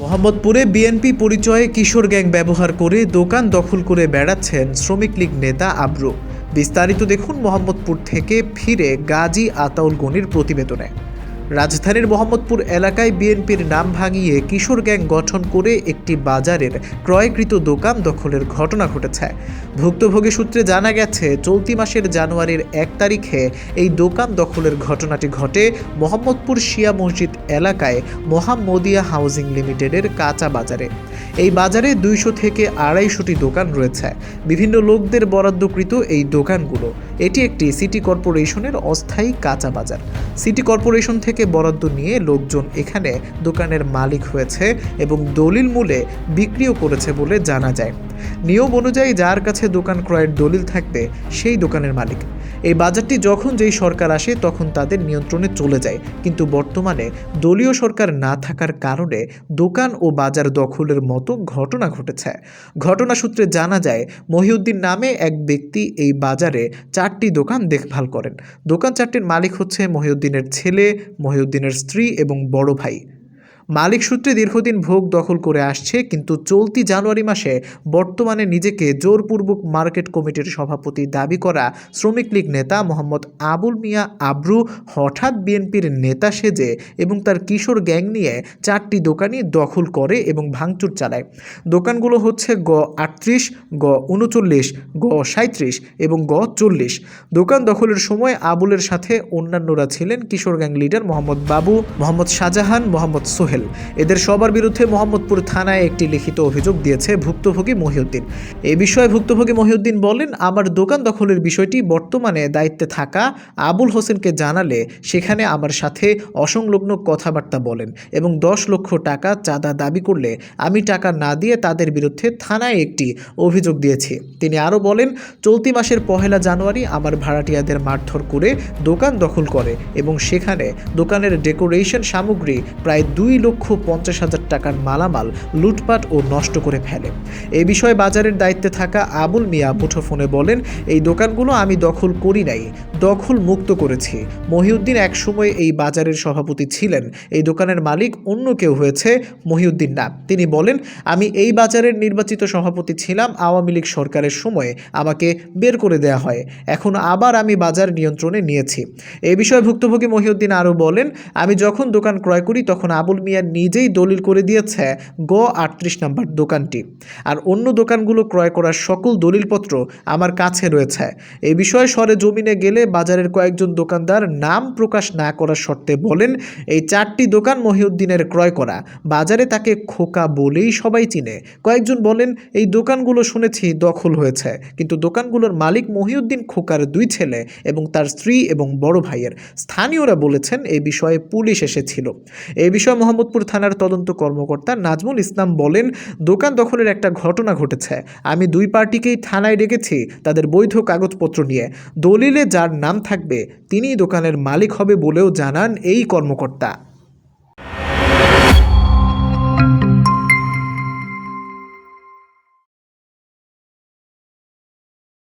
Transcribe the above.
মোহাম্মদপুরে বিএনপি পরিচয়ে কিশোর গ্যাং ব্যবহার করে দোকান দখল করে বেড়াচ্ছেন শ্রমিক লীগ নেতা আব্রু। বিস্তারিত দেখুন মোহাম্মদপুর থেকে ফিরে গাজী আতাউল গনির প্রতিবেদনে। রাজধানীর মোহাম্মদপুর এলাকায় বিএনপির নাম ভাঙিয়ে কিশোর গ্যাং গঠন করে একটি বাজারের ক্রয়কৃত দোকান দখলের ঘটনা ঘটেছে। ভুক্তভোগী সূত্রে জানা গেছে, চলতি মাসের জানুয়ারির এক তারিখে এই দোকান দখলের ঘটনাটি ঘটে মোহাম্মদপুর শিয়া মসজিদ এলাকায় মোহাম্মদিয়া হাউজিং লিমিটেডের কাঁচা বাজারে। এই বাজারে দুইশো থেকে আড়াইশোটি দোকান রয়েছে। বিভিন্ন লোকদের বরাদ্দকৃত এই দোকানগুলো। এটি একটি সিটি কর্পোরেশনের অস্থায়ী কাঁচা বাজার। সিটি কর্পোরেশন থেকে বরাদ্দ নিয়ে লোকজন এখানে দোকানের মালিক হয়েছে এবং দলিল মূলে বিক্রিও করেছে বলে জানা যায়। নিয়ম অনুযায়ী যার কাছে দোকান ক্রয়ের দলিল থাকবে, সেই দোকানের মালিক। এই বাজারটি যখন যেই সরকার আসে, তখন তাদের নিয়ন্ত্রণে চলে যায়। কিন্তু বর্তমানে দলীয় সরকার না থাকার কারণে দোকান ও বাজার দখলের মতো ঘটনা ঘটেছে। ঘটনা সূত্রে জানা যায়, মহিউদ্দিন নামে এক ব্যক্তি এই বাজারে চারটি দোকান দেখভাল করেন। দোকান চারটির মালিক হচ্ছে মহিউদ্দিনের ছেলে, মহিউদ্দিনের স্ত্রী এবং বড় ভাই। মালিক সূত্রে দীর্ঘদিন ভোগ দখল করে আসছে, কিন্তু চলতি জানুয়ারি মাসে বর্তমানে নিজেকে জোরপূর্বক মার্কেট কমিটির সভাপতি দাবি করা শ্রমিক লীগ নেতা মোহাম্মদ আবুল মিয়া আব্রু হঠাৎ বিএনপির নেতা সেজে এবং তার কিশোর গ্যাং নিয়ে চারটি দোকানই দখল করে এবং ভাঙচুর চালায়। দোকানগুলো হচ্ছে গ আটত্রিশ, গ উনচল্লিশ, গ সাঁত্রিশ এবং গ চল্লিশ। দোকান দখলের সময় আবুলের সাথে অন্যান্যরা ছিলেন কিশোর গ্যাং লিডার মোহাম্মদ বাবু, মোহাম্মদ শাহজাহান, মোহাম্মদ সোহেল। এদের সবার বিরুদ্ধে মোহাম্মদপুর থানায় একটি লিখিত অভিযোগ দিয়েছে ভুক্তভোগী মহিউদ্দিন। এ বিষয়ে ভুক্তভোগী মহিউদ্দিন বলেন, আমার দোকান দখলের বিষয়টি বর্তমানে দায়িত্বে থাকা আবুল হোসেনকে জানালে সেখানে আমার সাথে অসংলগ্ন কথাবার্তা বলেন এবং দশ লক্ষ টাকা চাঁদা দাবি করলে আমি টাকা না দিয়ে তাদের বিরুদ্ধে থানায় একটি অভিযোগ দিয়েছি। তিনি আরও বলেন, চলতি মাসের পহেলা জানুয়ারি আমার ভাড়াটিয়াদের মারধর করে দোকান দখল করে এবং সেখানে দোকানের ডেকোরেশন সামগ্রী প্রায় দুই লক্ষ পঞ্চাশ হাজার টাকার মালামাল লুটপাট ও নষ্ট করে ফেলে। এ বিষয়ে বাজারের দায়িত্বে থাকা আবুল মিয়া মুঠোফোনে বলেন, এই দোকানগুলো আমি দখল করি নাই। দখল মুক্ত করেছি। মহিউদ্দিন একসময় এই বাজারের সভাপতি ছিলেন। এই দোকানের মালিক অন্য কেউ হয়েছে মহিউদ্দিন না তিনি বলেন, আমি এই বাজারের নির্বাচিত সভাপতি ছিলাম আওয়ামী লীগ সরকারের সময়ে। আমাকে বের করে দেয়া হয়। এখন আবার আমি বাজার নিয়ন্ত্রণে নিয়েছি। এই বিষয়ে ভুক্তভোগী মহিউদ্দিন আরও বলেন, আমি যখন দোকান ক্রয় করি, তখন আবুল মিয়া নিজেই দলিল করে দিয়েছে, গ আটত্রিশ নাম্বার দোকানটি। আর অন্য দোকানগুলো ক্রয় করার সকল দলিলপত্র আমার কাছে রয়েছে। এ বিষয়ে সরে জমিনে গেলে বাজারের কয়েকজন দোকানদার নাম প্রকাশ না করার শর্তে বলেন, এই চারটি দোকান মহিউদ্দিনের ক্রয় করা। বাজারে তাকে খোকা বলেই সবাই চিনে। কয়েকজন বলেন, এই দোকানগুলো শুনেছি দখল হয়েছে। কিন্তু দোকানগুলোর মালিক মহিউদ্দিন খোকার দুই ছেলে এবং তার স্ত্রী এবং বড় ভাইয়ের। স্থানীয়রা বলেছেন এই বিষয়ে পুলিশ এসেছিল। এই বিষয়ে মোহাম্মদপুর থানার তদন্ত কর্মকর্তা নাজমুল ইসলাম বলেন, দোকান দখলের একটা ঘটনা ঘটেছে। আমি দুই পার্টিকেই থানায় ডেকেছি, তাদের বৈধ কাগজপত্র নিয়ে। দলিলে যার নাম থাকবে তিনিই দোকানের মালিক হবে বলেও জানান এই কর্মকর্তা।